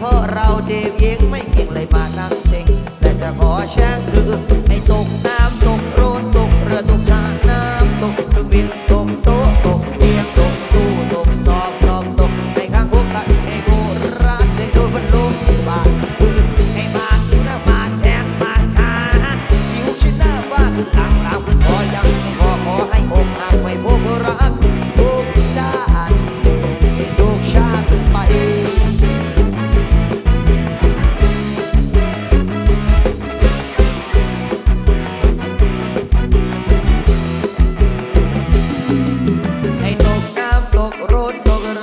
พราะเราเจ็บเย็งไม่เก่งเลยมานั่งเซ็งแต่จะขอแช่งคือให้ตกน้ำตกรถตกเรือตกชาน้ำตกเครื่องบินตกโต๊ะตกเตียงตกตู้ตกสอบสอบตกให้ข้างคุกกันให้โกร้านให้โดนบรรลุบาทคืนให้บาทชิ้น้ะบาทแทงบาทขาชิ้วชิ้น้าบ้าทคือหลังหลังขออยังขอขอให้อกหักไม่พบรัก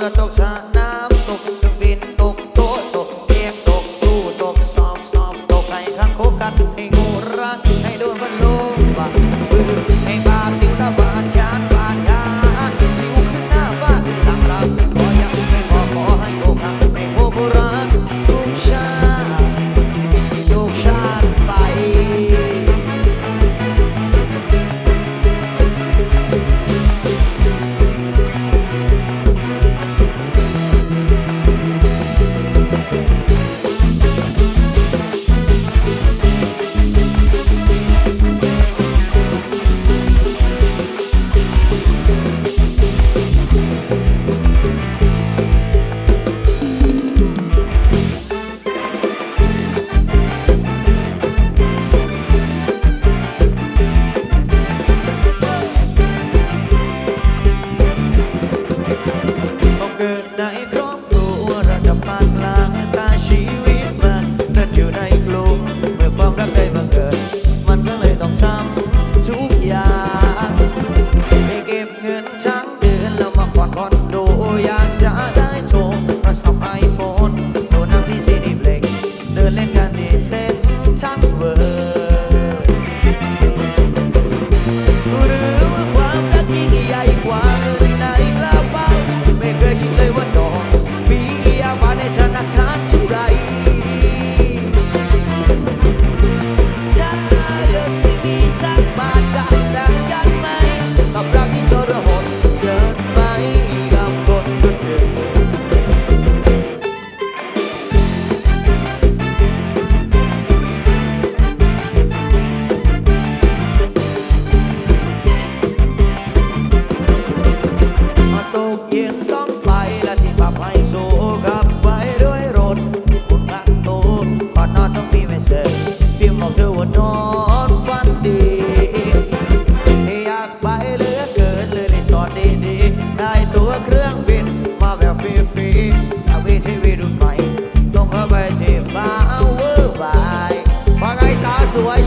nunca tão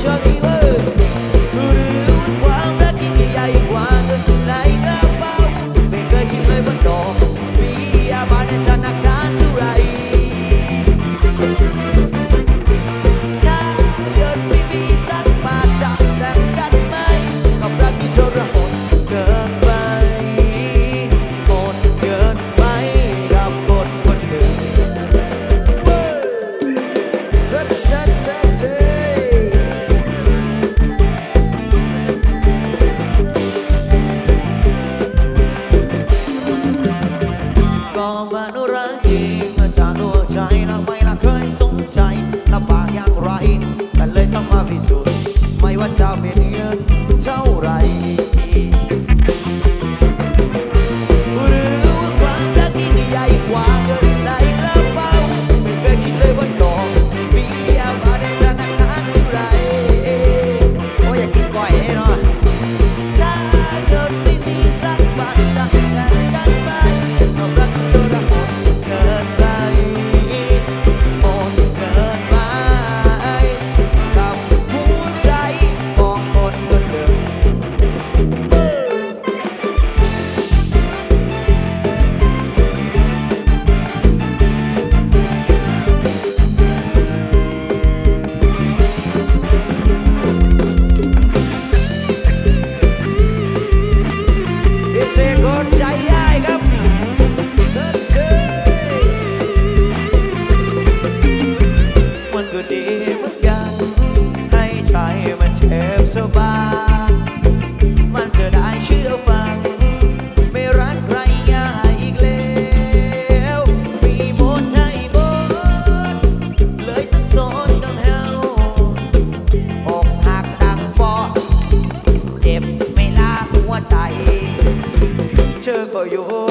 Santo ็ดีเหมือนกัน ให้ใจมันเจ็บสบาย มันจะได้เชื่อฟัง ไม่รักใครยาอีกแล้ว มีบมให้บมเลยต้องสนต้องเฮาอกหักดังปอเจ็บไม่ลาหัวใจ เธอก็อยู่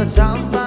จะจ